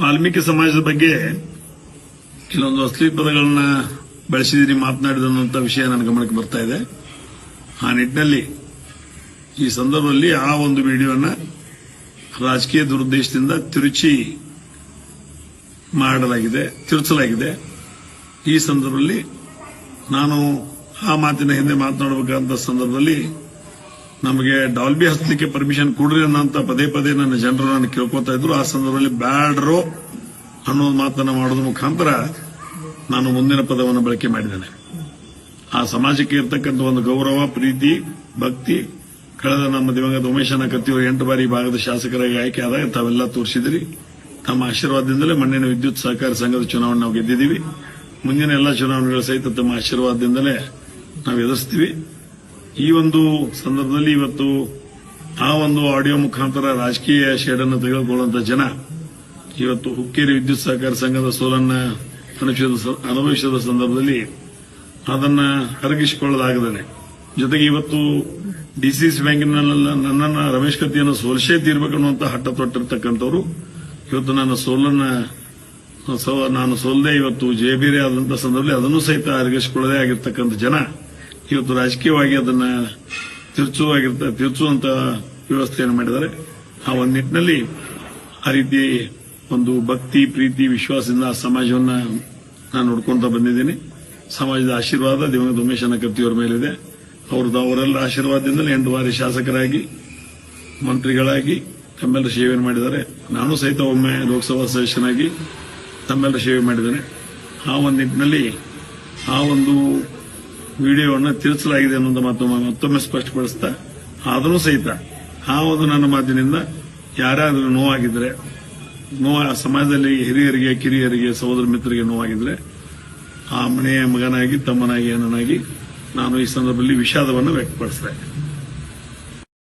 ವಾಲ್ಮೀಕಿ ಸಮಾಜದ ಬಗ್ಗೆ ಕೆಲವೊಂದು ಅಶ್ಲೀಲ ಪದಗಳನ್ನ ಬಳಸಿದಿರಿ ಮಾತನಾಡಿದಂತ ವಿಷಯ ನನ್ನ ಗಮನಕ್ಕೆ ಬರ್ತಾ ಇದೆ. ಆ ನಿಟ್ಟಿನಲ್ಲಿ ಈ ಸಂದರ್ಭದಲ್ಲಿ ಆ ಒಂದು ವಿಡಿಯೋನ ರಾಜಕೀಯ ದುರುದ್ದೇಶದಿಂದ ತಿರುಚಿ ಮಾಡಲಾಗಿದೆ, ತಿರುಚಲಾಗಿದೆ. ಈ ಸಂದರ್ಭದಲ್ಲಿ ನಾನು ಆ ಮಾತಿನ ಹಿಂದೆ ಮಾತನಾಡಬೇಕಾದ ಸಂದರ್ಭದಲ್ಲಿ ನಮಗೆ ಡಾಲ್ಬಿ ಹಚ್ಚಲಿಕ್ಕೆ ಪರ್ಮಿಷನ್ ಕೊಡ್ರಿ ಅನ್ನೋಂತ ಪದೇ ಪದೇ ನನ್ನ ಜನರು ನಾನು ಕೇಳ್ಕೊತಾ ಇದ್ರು. ಆ ಸಂದರ್ಭದಲ್ಲಿ ಬ್ಯಾಡ್ರೋ ಅನ್ನೋ ಮಾತನ್ನ ಮಾಡೋದ್ರ ಮುಖಾಂತರ ನಾನು ಮುಂದಿನ ಪದವನ್ನು ಬಳಕೆ ಮಾಡಿದ್ದೇನೆ. ಆ ಸಮಾಜಕ್ಕೆ ಇರತಕ್ಕಂಥ ಒಂದು ಗೌರವ, ಪ್ರೀತಿ, ಭಕ್ತಿ, ಕಳೆದ ನಮ್ಮ ದಿವಂಗತ ಉಮೇಶನ ಕತ್ತಿಯವರು ಎಂಟು ಬಾರಿ ಭಾಗದ ಶಾಸಕರಾಗಿ ಆಯ್ಕೆ ಆದಾಗ ತಾವೆಲ್ಲ ತೋರಿಸಿದಿರಿ. ತಮ್ಮ ಆಶೀರ್ವಾದದಿಂದಲೇ ಮಣ್ಣಿನ ವಿದ್ಯುತ್ ಸಹಕಾರ ಸಂಘದ ಚುನಾವಣೆ ನಾವು ಗೆದ್ದಿದ್ದೀವಿ. ಮುಂದಿನ ಎಲ್ಲ ಚುನಾವಣೆಗಳ ಸಹಿತ ತಮ್ಮ ಆಶೀರ್ವಾದದಿಂದಲೇ ನಾವು ಎದುರಿಸ್ತೀವಿ. ಈ ಒಂದು ಸಂದರ್ಭದಲ್ಲಿ ಇವತ್ತು ಆ ಒಂದು ಆಡಿಯೋ ಮುಖಾಂತರ ರಾಜಕೀಯ ಶೇಡನ್ನು ತೆಗೆದುಕೊಳ್ಳುವಂತ ಜನ ಇವತ್ತು ಹುಕ್ಕೇರಿ ವಿದ್ಯುತ್ ಸಹಕಾರ ಸಂಘದ ಸೋಲನ್ನ ಅನುಭವಿಸಿದ ಸಂದರ್ಭದಲ್ಲಿ ಅದನ್ನ ಅರಗಿಸಿಕೊಳ್ಳಲಾಗದೇನೆ ಜೊತೆಗೆ ಇವತ್ತು ಡಿಸಿಸಿ ಬ್ಯಾಂಕಿನಲ್ಲ ನನ್ನನ್ನು ರಮೇಶ್ ಕತ್ತಿಯನ್ನು ಸೋಲಿಸೇ ತೀರ್ಬೇಕನ್ನುವಂತ ಹಠ ತೊಟ್ಟಿರ್ತಕ್ಕಂಥವ್ರು ಇವತ್ತು ನನ್ನ ಸೋಲನ್ನ ನಾನು ಸೋಲದೆ ಇವತ್ತು ಜೇಬೇರಿ ಆದಂತ ಸಂದರ್ಭದಲ್ಲಿ ಅದನ್ನು ಸಹಿತ ಅರಗಿಸಿಕೊಳ್ಳದೆ ಆಗಿರ್ತಕ್ಕಂಥ ಜನ, ಇವತ್ತು ರಾಜಕೀಯವಾಗಿ ಅದನ್ನ ತಿರುಚುವಾಗಿರ್ತ ತಿರುಚುವಂತ ವ್ಯವಸ್ಥೆಯನ್ನು ಮಾಡಿದ್ದಾರೆ. ಆ ಒಂದು ನಿಟ್ಟಿನಲ್ಲಿ ಆ ರೀತಿ ಒಂದು ಭಕ್ತಿ, ಪ್ರೀತಿ, ವಿಶ್ವಾಸದಿಂದ ಆ ಸಮಾಜವನ್ನ ನಾನು ನೋಡ್ಕೊಂತ ಬಂದಿದ್ದೀನಿ. ಸಮಾಜದ ಆಶೀರ್ವಾದ ದಿವಂಗತ ಉಮೇಶನ ಕತ್ತಿಯವರ ಮೇಲಿದೆ. ಅವ್ರದ್ದು ಅವರೆಲ್ಲ ಆಶೀರ್ವಾದದಿಂದಲೇ ಎಂಟು ಬಾರಿ ಶಾಸಕರಾಗಿ, ಮಂತ್ರಿಗಳಾಗಿ ತಮ್ಮೆಲ್ಲ ಸೇವೆಯನ್ನು ಮಾಡಿದ್ದಾರೆ. ನಾನು ಸಹಿತ ಒಮ್ಮೆ ಲೋಕಸಭಾ ಸದಸ್ಯನಾಗಿ ತಮ್ಮೆಲ್ಲ ಸೇವೆ ಮಾಡಿದ್ದೇನೆ. ಆ ಒಂದು ನಿಟ್ಟಿನಲ್ಲಿ ಆ ಒಂದು ವಿಡಿಯೋವನ್ನು ತಿರುಚಲಾಗಿದೆ ಅನ್ನೋದು ಮತ್ತೊಮ್ಮೆ ಮತ್ತೊಮ್ಮೆ ಸ್ಪಷ್ಟಪಡಿಸ್ತಾ, ಆದರೂ ಸಹಿತ ಆ ಒಂದು ನನ್ನ ಮಾತಿನಿಂದ ಯಾರಾದರೂ ನೋವಾಗಿದ್ರೆ ನೋವು ಸಮಾಜದಲ್ಲಿ ಹಿರಿಯರಿಗೆ, ಕಿರಿಯರಿಗೆ, ಸಹೋದರ ಮಿತ್ರರಿಗೆ ನೋವಾಗಿದ್ರೆ, ಆ ಮನೆಯ ಮಗನಾಗಿ, ತಮ್ಮನಾಗಿ, ಅಣ್ಣನಾಗಿ ನಾನು ಈ ಸಂದರ್ಭದಲ್ಲಿ ವಿಷಾದವನ್ನು ವ್ಯಕ್ತಪಡಿಸಿದೆ.